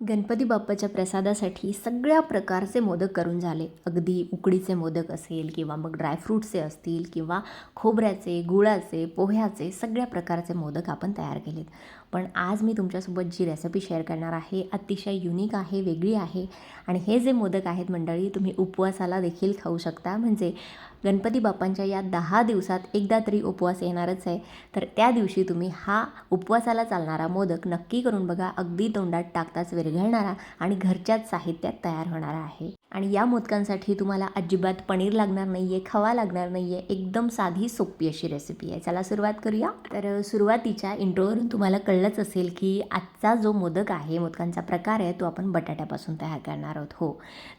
गणपती बाप्पाच्या प्रसादासाठी सगळ्या प्रकारचे मोदक करून झाले. अगदी उकडीचे मोदक असेल किंवा मग ड्रायफ्रूटचे असतील किंवा खोबऱ्याचे गुळाचे पोह्याचे सगळ्या प्रकारचे मोदक आपण तयार केलेत. पण आज मी तुमच्यासोबत जी रेसिपी शेअर करणार आहे अतिशय युनिक आहे वेगळी आहे. आणि हे जे मोदक आहेत मंडळी तुम्ही उपवासाला देखील खाऊ शकता. म्हणजे गणपती बाप्पांच्या या दहा दिवसात एकदा तरी उपवास येणारच आहे. तर त्या दिवशी तुम्ही हा उपवासाला चालणारा मोदक नक्की करून बघा. अगदी तोंडात टाकताच विरघळणारा आणि घरच्याच साहित्यात तयार होणारा आहे. आणि या मोदकांसाठी तुम्हाला अजिबात पनीर लागणार नाही आहे खवा लागणार नाही आहे एकदम साधी सोपी अशी रेसिपी आहे. चला सुरुवात करूया. तर सुरुवातीच्या इंट्रोवरून तुम्हाला कळलंच असेल की आजचा जो मोदक आहे मोदकांचा प्रकार आहे तो आपण बटाट्यापासून तयार करणार आहोत. हो.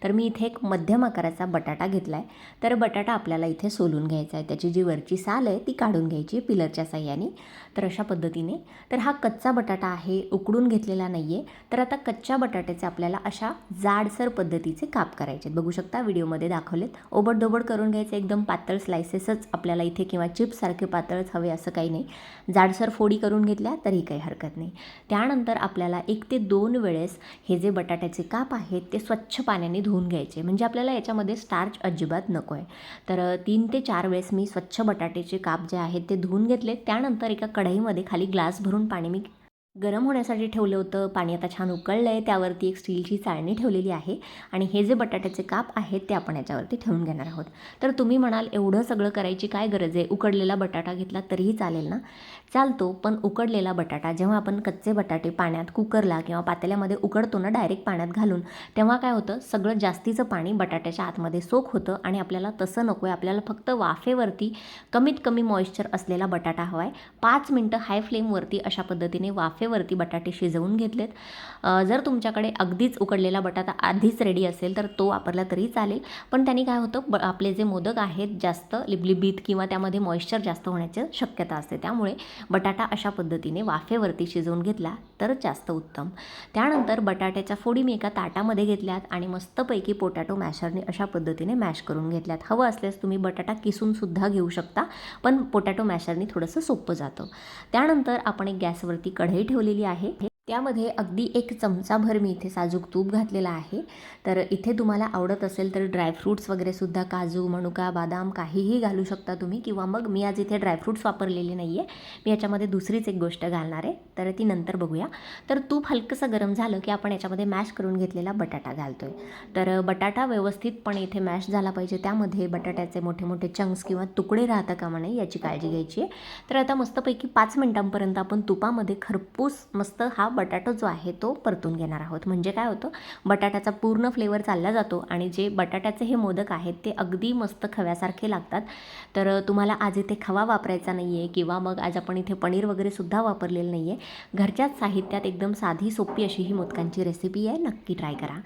तर मी इथे एक मध्यम आकाराचा बटाटा घेतला आहे तर बटाटा आपल्याला इथे सोलून घ्यायचा आहे त्याची जी वरची साल आहे ती काढून घ्यायची पिलरच्या साह्याने. तर अशा पद्धतीने. तर हा कच्चा बटाटा आहे उकडून घेतलेला नाही आहे तर आता कच्च्या बटाट्याचे आपल्याला अशा जाडसर पद्धतीचे काप करायचे बघू शकता व्हिडिओमध्ये दाखवलेत. ओबडधोबड करून घ्यायचे एकदम पातळ स्लायसेसच आपल्याला इथे किंवा चिप्ससारखे पातळच हवे असं काही नाही. जाडसर फोडी करून घेतल्या तरी काही हरकत नाही. त्यानंतर आपल्याला एक ते दोन वेळेस हे जे बटाट्याचे काप आहेत ते स्वच्छ पाण्याने धुवून घ्यायचे. म्हणजे आपल्याला याच्यामध्ये स्टार्च अजिबात नको आहे तर तीन ते चार वेळेस मी स्वच्छ बटाट्याचे काप जे आहेत ते धुवून घेतले त्यानंतर एका कढईमध्ये खाली ग्लास भरून पाणी मी गरम होण्यासाठी ठेवलं होतं. पाणी आता छान उकळलं आहे त्यावरती एक स्टीलची चाळणी ठेवलेली आहे आणि हे जे बटाट्याचे काप आहेत ते आपण याच्यावरती ठेवून घेणार आहोत. तर तुम्ही म्हणाल एवढं सगळं करायची काय गरज आहे? उकडलेला बटाटा घेतला तरीही चालेल ना? चालतो पण उकडलेला बटाटा जेव्हा आपण कच्चे बटाटे पाण्यात कुकरला किंवा पातेल्यामध्ये उकडतो ना डायरेक्ट पाण्यात घालून तेव्हा काय होतं? सगळं जास्तीचं पाणी बटाट्याच्या आतमध्ये सोक होतं आणि आपल्याला तसं नको आहे आपल्याला फक्त वाफेवरती कमीत कमी मॉइश्चर असलेला बटाटा हवा आहे पाच मिनटं हाय फ्लेमवरती अशा पद्धतीने वाफे वरती बटाटे शिजवून घेतलेत. जर तुमच्याकडे अगदीच उकडलेला बटाटा आधीच रेडी असेल तर तो वापरला तरी चालेल. पण त्यांनी काय होतं ब आपले जे मोदक आहेत जास्त लिबलिबीत किंवा त्यामध्ये मॉइश्चर जास्त होण्याची शक्यता असते. त्यामुळे बटाटा अशा पद्धतीने वाफेवरती शिजवून घेतला तर जास्त उत्तम. त्यानंतर बटाट्याच्या फोडी मी एका ताटामध्ये घेतल्यात आणि मस्तपैकी पोटॅटो मॅशरने अशा पद्धतीने मॅश करून घेतल्यात. हवं असल्यास तुम्ही बटाटा किसूनसुद्धा घेऊ शकता पण पोटॅटो मॅशरने थोडंसं सोपं जातं. त्यानंतर आपण एक गॅसवरती कढई ठेवू ठेवलेली आहे. त्यामध्ये अगदी एक चमचाभर मी इथे साजूक तूप घातलेला आहे. तर इथे तुम्हाला आवडत असेल तर ड्रायफ्रूट्स वगैरेसुद्धा काजू मनुका बदाम काहीही घालू शकता तुम्ही. किंवा मग मी आज इथे ड्रायफ्रूट्स वापरलेले नाही आहे मी याच्यामध्ये दुसरीच एक गोष्ट घालणार आहे. तर ती नंतर बघूया. तर तूप हलकंसं गरम झालं की आपण याच्यामध्ये मॅश करून घेतलेला बटाटा घालतो आहे तर बटाटा व्यवस्थितपणे इथे मॅश झाला पाहिजे. त्यामध्ये बटाट्याचे मोठे मोठे चंक्स किंवा तुकडे राहता कामा नये याची काळजी घ्यायची आहे. तर आता मस्तपैकी पाच मिनटांपर्यंत आपण तुपामध्ये खरपूस मस्त हा बटाटा जो आहे तो परतून घेणार आहोत. म्हणजे काय होतं? बटाट्याचा पूर्ण फ्लेवर चालला जातो आणि जे बटाट्याचे हे मोदक आहेत ते अगदी मस्त खव्यासारखे लागतात. तर तुम्हाला आज इथे खवा वापरायचा नाही आहे किंवा मग आज आपण इथे पनीर वगैरे सुद्धा वापरलेलं नाही आहे घरच्याच साहित्यात एकदम साधी सोपी अशी ही मोदकांची रेसिपी आहे. नक्की ट्राय करा.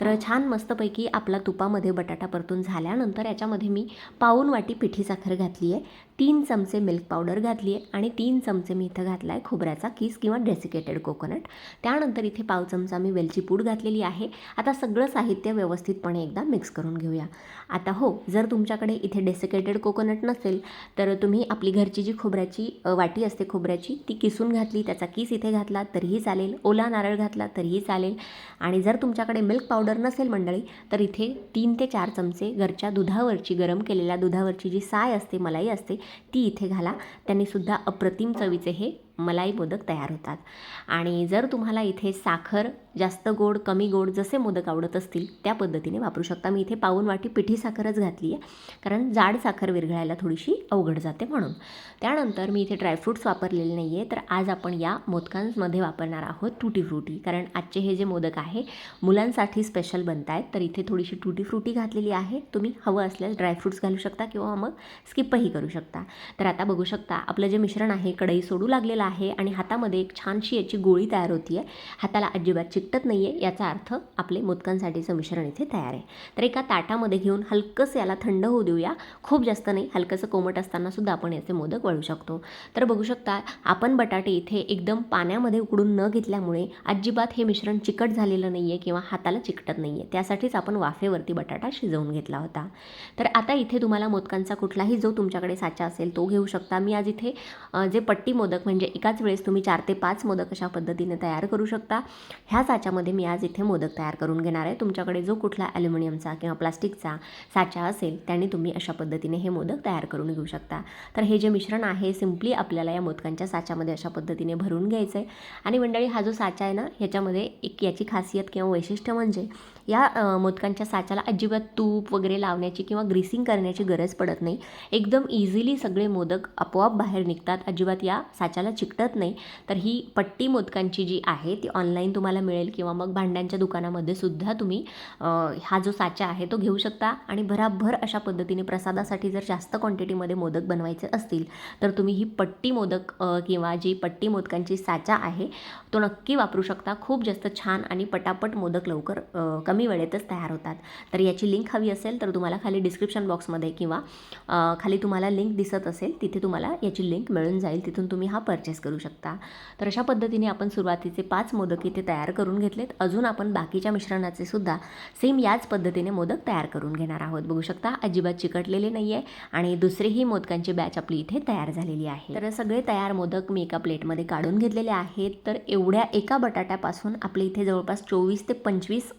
तर छान मस्तपैकी आपला तुपामध्ये बटाटा परतून झाल्यानंतर याच्यामध्ये मी पाऊन वाटी पिठी साखर घातली आहे तीन चमचे मिल्क पावडर घातली आहे आणि तीन चमचे मी इथं घातला आहे खोबऱ्याचा किस किंवा डेसिकेटेड कोकोनट त्यानंतर इथे पाव चमचा मी वेलची पूड घातलेली आहे. आता सगळं साहित्य व्यवस्थितपणे एकदा मिक्स करून घेऊया. आता हो जर तुमच्याकडे इथे डेसिकेटेड कोकोनट नसेल तर तुम्ही आपली घरची जी खोबऱ्याची वाटी असते खोबऱ्याची ती किसून घातली त्याचा किस इथे घातला तरीही चालेल. ओला नारळ घातला तरीही चालेल. आणि जर तुमच्याकडे मिल्क पावडर नसेल मंडळी तर इथे तीन ते चार चमचे घरच्या दुधावरची गरम केलेल्या दुधावरची जी साय असते मलाई असते ती इथे घाला. त्यांनीसुद्धा अप्रतिम चवीचे हे मलाई मोदक तयार होतात. आणि जर तुम्हाला इथे साखर जास्त गोड कमी गोड जसे मोदक आवडत असतील त्या पद्धतीने वापरू शकता. मी इथे पाऊन वाटी पिठी साखरच घातली आहे कारण जाड साखर विरघळायला थोडीशी अवघड जाते म्हणून. त्यानंतर मी इथे ड्रायफ्रूट्स वापरलेले नाही आहे तर आज आपण या मोदकांमध्ये वापरणार आहोत टुटी फ्रुटी. कारण आजचे हे जे मोदक आहे मुलांसाठी स्पेशल बनत आहेत तर इथे थोडीशी टुटी फ्रुटी घातलेली आहे. तुम्ही हवं असल्यास ड्रायफ्रूट्स घालू शकता किंवा मग स्किपही करू शकता. तर आता बघू शकता आपलं जे मिश्रण आहे कढई सोडू लागलेलं आहे आणि हातामध्ये एक छानशी याची गोळी तयार होती आहे हाताला अजिबात चिकटत नाही आहे याचा अर्थ आपले मोदकांसाठीचं मिश्रण इथे तयार आहे. तर एका ताटामध्ये घेऊन हलकंसं याला थंड होऊ देऊया. खूप जास्त नाही हलकंसं कोमट असतानासुद्धा आपण याचे मोदक वळू शकतो. तर बघू शकता आपण बटाटे इथे एकदम पाण्यामध्ये उकडून न घेतल्यामुळे अजिबात हे मिश्रण चिकट झालेलं नाही आहे किंवा हाताला चिकटत नाही आहे त्यासाठीच आपण वाफेवरती बटाटा शिजवून घेतला होता. तर आता इथे तुम्हाला मोदकांचा कुठलाही जो तुमच्याकडे साचा असेल तो घेऊ शकता. मी आज इथे जे पट्टी मोदक म्हणजे एकाच वेळेस तुम्ही चार ते पाच मोदक अशा पद्धतीने तयार करू शकता. ह्या साच्यामध्ये मी आज इथे मोदक तयार करून घेणार आहे. तुमच्याकडे जो कुठला ॲल्युमिनियमचा किंवा प्लास्टिकचा साचा असेल त्याने तुम्ही अशा पद्धतीने हे मोदक तयार करून घेऊ शकता. तर हे जे मिश्रण आहे सिम्पली आपल्याला या मोदकांच्या साच्यामध्ये अशा पद्धतीने भरून घ्यायचं आहे आणि मंडळी हा जो साचा आहे ना ह्याच्यामध्ये एक याची खासियत किंवा वैशिष्ट्य म्हणजे या मोदकांच्या साच्याला अजिबात तूप वगैरे लावण्याची किंवा ग्रीसिंग करण्याची गरज पडत नाही. एकदम इझिली सगळे मोदक आपोआप बाहेर निघतात. अजिबात या साच्याला चिकटत नाही. तर ही पट्टी मोदकांची जी आहे ती ऑनलाईन तुम्हाला मिळेल किंवा मग भांड्यांच्या दुकानामध्ये सुद्धा तुम्ही हा जो साचा आहे तो घेऊ शकता. आणि भराभर अशा पद्धतीने प्रसादासाठी जर जास्त क्वांटिटीमध्ये मोदक बनवायचे असतील तर तुम्ही ही पट्टी मोदक किंवा जी पट्टी मोदकांची साचा आहे तो नक्की वापरू शकता. खूप जास्त छान आणि पटापट मोदक लवकर कमी कमी वेळेतच तयार होतात. तर याची लिंक हवी असेल तर तुम्हाला खाली डिस्क्रिप्शन बॉक्समध्ये किंवा खाली तुम्हाला लिंक दिसत असेल तिथे तुम्हाला याची लिंक मिळून जाईल. तिथून तुम्ही हा परचेस करू शकता. तर अशा पद्धतीने आपण सुरुवातीचे पाच मोदक इथे तयार करून घेतलेत. अजून आपण बाकीच्या मिश्रणाचे सुद्धा सेम याच पद्धतीने मोदक तयार करून घेणार आहोत. बघू शकता अजिबात चिकटलेले नाही आहे आणि दुसरीही मोदकांची बॅच आपली इथे तयार झालेली आहे. तर सगळे तयार मोदक मी एका प्लेटमध्ये काढून घेतलेले आहेत. तर एवढ्या एका बटाट्यापासून आपले इथे जवळपास चोवीस ते पंचवीस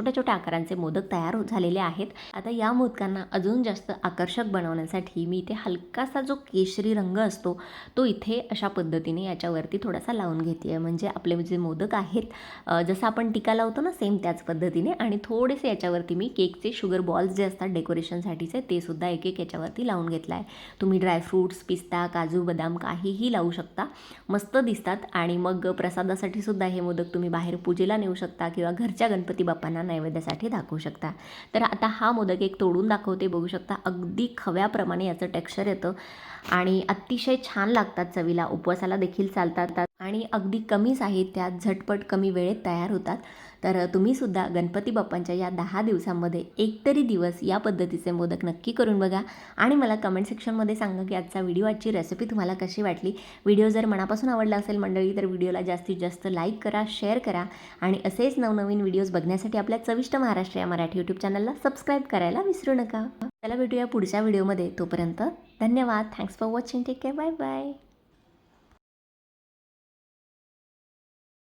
छोट्या छोट्या आकारांचे मोदक तयार होत झालेले आहेत. आता या मोदकांना अजून जास्त आकर्षक बनवण्यासाठी मी इथे हलकासा जो केशरी रंग असतो तो इथे अशा पद्धतीने याच्यावरती थोडासा लावून घेते आहे म्हणजे आपले जे मोदक आहेत जसं आपण टिका लावतो ना सेम त्याच पद्धतीने आणि थोडेसे याच्यावरती मी केकचे शुगर बॉल्स जे असतात डेकोरेशनसाठीचे ते सुद्धा एक एक याच्यावरती लावून घेतला आहे तुम्ही ड्रायफ्रूट्स पिस्ता काजू बदाम काहीही लावू शकता. मस्त दिसतात आणि मग प्रसादासाठी सुद्धा हे मोदक तुम्ही बाहेर पूजेला नेऊ शकता किंवा घरच्या गणपती बाप्पांना नैवेद्यासाठी दाखवू शकता. तर आता हा मोदक एक तोडून दाखवते बघू शकता. अगदी खव्याप्रमाणे याचं टेक्स्चर येतं आणि अतिशय छान लागतात चवीला. उपवासाला देखील चालतात. आणि अगदी कमी साहित्यात झटपट कमी वेळेत तयार होतात. तर तुम्ही सुद्धा गणपती बाप्पांच्या या दहा दिवसांमध्ये एकतरी दिवस या पद्धतीचे मोदक नक्की करून बघा. आणि मला कमेंट सेक्शनमध्ये सांगा की आजचा व्हिडिओ आजची रेसिपी तुम्हाला कशी वाटली? व्हिडिओ जर मनापासून आवडला असेल मंडळी तर व्हिडिओला जास्तीत जास्त लाईक करा शेअर करा. आणि असेच नवनवीन व्हिडिओज बघण्यासाठी आपल्या चविष्ट महाराष्ट्र या मराठी यूट्यूब चॅनलला सबस्क्राईब करायला विसरू नका. चला भेटूया पुढच्या व्हिडिओमध्ये तोपर्यंत धन्यवाद. Thanks for watching take care bye bye